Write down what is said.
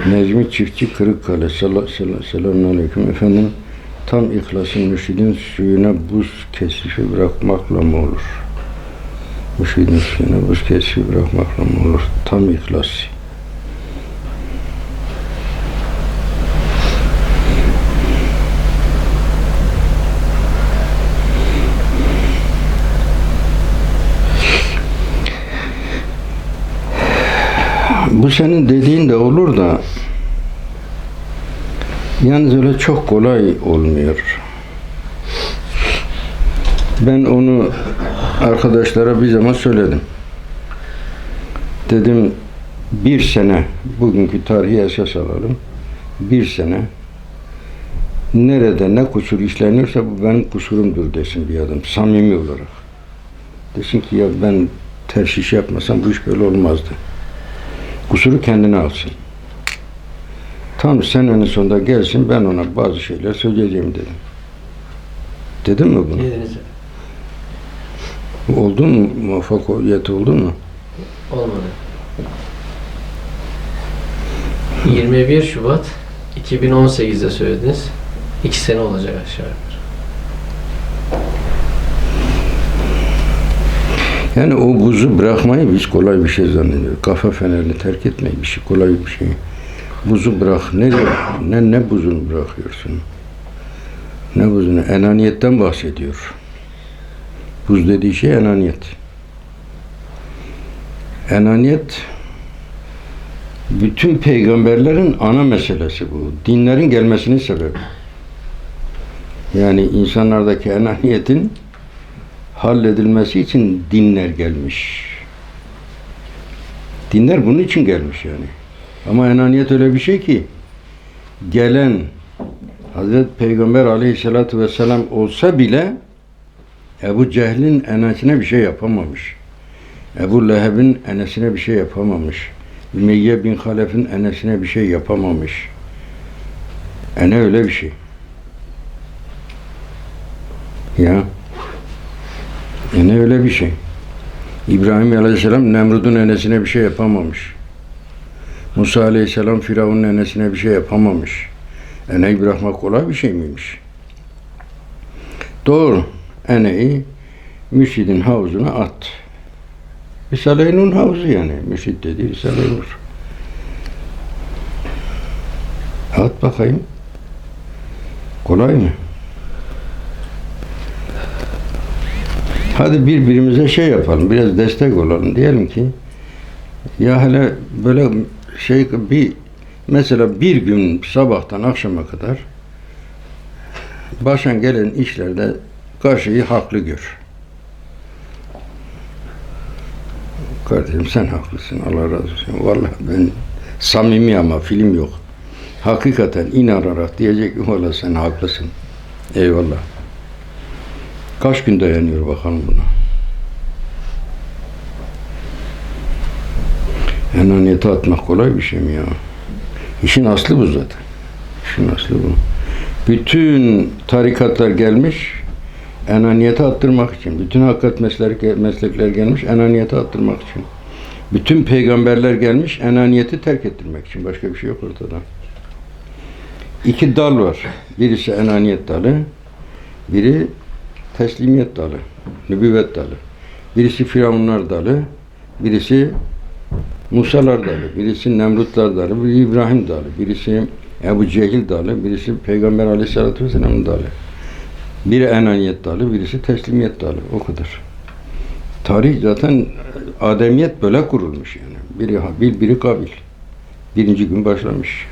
Necmi Çiftçi Kırıkkale. Sel- sel- Selamun Aleyküm. Efendim tam ihlasın mürşidin suyuna buz kesifi bırakmakla mı olur? Mürşidin suyuna buz kesifi bırakmakla mı olur? Tam ihlas. Bu senin dediğin de olur da yalnız öyle çok kolay olmuyor. Ben onu arkadaşlara bir zaman söyledim. Dedim bir sene bugünkü tarihi esas alalım. Bir sene nerede ne kusur işleniyorsa bu benim kusurumdur desin bir adam samimi olarak. Desin ki ya ben ters iş yapmasam bu iş böyle olmazdı. Kusuru kendine alsın. Tam senenin sonunda gelsin ben ona bazı şeyler söyleyeceğim dedim. Dedim mi bunu? Dediniz. Oldu mu? Muvaffakiyet oldu mu? Olmadı. 21 Şubat 2018'de söylediniz. 2 sene olacak aşağı yukarı. Yani o buzu bırakmayı biz kolay bir şey zannediyoruz. Kafa fenerini terk etmeyi bir şey kolay bir şey. Buzu bırak. Ne ne ne buzunu bırakıyorsun? Ne buzunu? Enaniyetten bahsediyor. Buz dediği şey enaniyet. Enaniyet bütün peygamberlerin ana meselesi bu. Dinlerin gelmesinin sebebi. Yani insanlardaki enaniyetin halledilmesi için dinler gelmiş. Dinler bunun için gelmiş yani. Ama enaniyet öyle bir şey ki gelen Hazreti Peygamber aleyhissalatü vesselam olsa bile Ebu Cehil'in enesine bir şey yapamamış. Ebu Leheb'in enesine bir şey yapamamış. Ümeyye bin Halef'in enesine bir şey yapamamış. Ene öyle bir şey. Ya. Ene öyle bir şey. İbrahim Aleyhisselam Nemrud'un enesine bir şey yapamamış. Musa Aleyhisselam Firavun'un enesine bir şey yapamamış. Eneyi bırakmak kolay bir şey miymiş? Doğru. Eneyi mürşidin havuzuna at. Risale-i Nur havuzu yani. Mürşid dediği Risale-i Nur. At bakayım. Kolay mı? Hadi birbirimize şey yapalım, biraz destek olalım. Diyelim ki ya hele böyle şey bir mesela bir gün sabahtan akşama kadar başan gelen işlerde karşıyı haklı gör. Kardeşim sen haklısın. Allah razı olsun. Vallahi ben samimi ama film yok. Hakikaten inanarak diyecek ki valla sen haklısın. Eyvallah. Kaç gün dayanıyor bakalım buna. Enaniyete atmak kolay bir şey mi ya? İşin aslı bu zaten. İşin aslı bu. Bütün tarikatlar gelmiş enaniyete attırmak için. Bütün hakikat meslek, meslekler gelmiş enaniyete attırmak için. Bütün peygamberler gelmiş enaniyeti terk ettirmek için. Başka bir şey yok ortada. İki dal var. Birisi enaniyet dalı, biri teslimiyet dalı, nübüvvet dalı. Birisi Firavunlar dalı, birisi Musalar dalı, birisi Nemrutlar dalı, biri İbrahim dalı, birisi Ebu Cehil dalı, birisi Peygamber Aleyhisselatü Vesselam dalı. Biri enaniyet dalı, birisi teslimiyet dalı. O kadar. Tarih zaten ademiyet böyle kurulmuş yani. Biri Habil, biri Kabil. Birinci gün başlamış.